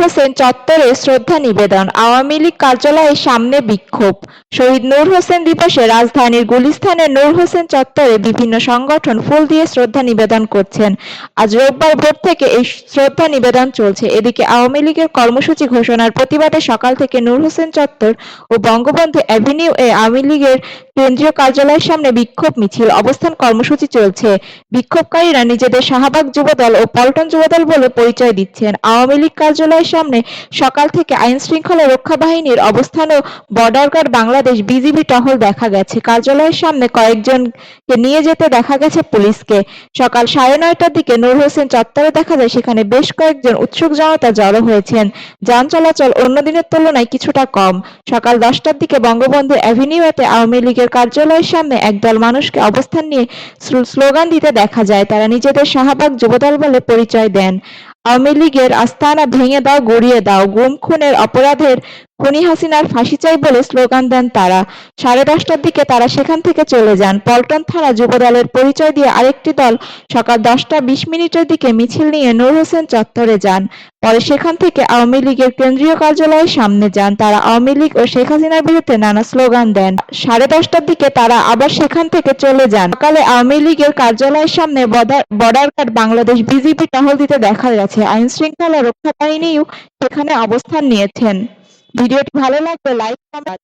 হোসেন চত্বরে শ্রদ্ধা নিবেদন। আওয়ামী লীগ কার্যালয়ের সামনে বিক্ষোভ। শহীদ নূর হোসেন দিবসে রাজধানীর গুলিস্তানের নূর হোসেন চত্বরে বিভিন্ন সংগঠন ফুল দিয়ে শ্রদ্ধা নিবেদন করছেন। আজ রোববার ভোর থেকে এই শ্রদ্ধা নিবেদন চলছে। এদিকে আওয়ামী লীগের কর্মসূচি ঘোষণার প্রতিবাদে সকাল থেকে নূর হোসেন চত্বর ও বঙ্গবন্ধু অ্যাভিনিউ এ আওয়ামী লীগের কেন্দ্রীয় কার্যালয়ের সামনে বিক্ষোভ মিছিল, অবস্থান কর্মসূচি চলছে। বিক্ষোভকারীরা নিজেদের শাহবাগ যুবদল ও পল্টন যুবদল বলে পরিচয় দিচ্ছেন। আওয়ামী লীগ কার্যালয়ের সামনে সকাল থেকে আইন শৃঙ্খলা রক্ষা বাহিনীর অবস্থান ও বর্ডার গার্ড বাংলাদেশ বিজিবি টহল দেখা গেছে। কার্যালয়ের সামনে কয়েকজনকে নিয়ে যেতে দেখা গেছে পুলিশকে। সকাল সাড়ে নয়টার দিকে নূর হোসেন চত্বরে দেখা যায় সেখানে বেশ কয়েকজন উৎসুক জনতা জড়ো হয়েছেন। যান চলাচল অন্য দিনের তুলনায় কিছুটা কম। সকাল দশটার দিকে বঙ্গবন্ধু অ্যাভিনিউতে আওয়ামী লীগের কার্যালয়ের সামনে একদল মানুষকে অবস্থান নিয়ে স্লোগান দিতে দেখা যায়। তারা নিজেদের শাহবাগ যুবদল বলে পরিচয় দেন। আওয়ামী লীগের আস্তানা ভেঙে দাও গড়িয়ে দাও। গুম খুনের অপরাধের খুনি হাসিনার ফাঁসি চাই বলে স্লোগান দেন তারা। সাড়ে দশটার দিকে তারা সেখান থেকে চলে যান। পল্টন থানা যুবদলের পরিচয় দিয়ে আরেকটি দল সকাল দশটা বিশ মিনিটের দিকে মিছিল নিয়ে নূর হোসেন চত্বরে যান। পরে সেখান থেকে আওয়ামী লীগের কেন্দ্রীয় কার্যালয়ের সামনে যান। তারা আওয়ামী লীগ ও শেখ হাসিনার বিরুদ্ধে নানা স্লোগান দেন। সাড়ে দশটার দিকে তারা আবার সেখান থেকে চলে যান। সকালে আওয়ামী লীগের কার্যালয়ের সামনে বর্ডার- গার্ড বাংলাদেশ বিজিবি টহল দিতে দেখা গেছে। আইন শৃঙ্খলা রক্ষা বাহিনীও সেখানে অবস্থান নিয়েছেন। ভিডিওটি ভালো লাগলে লাইক কমেন্ট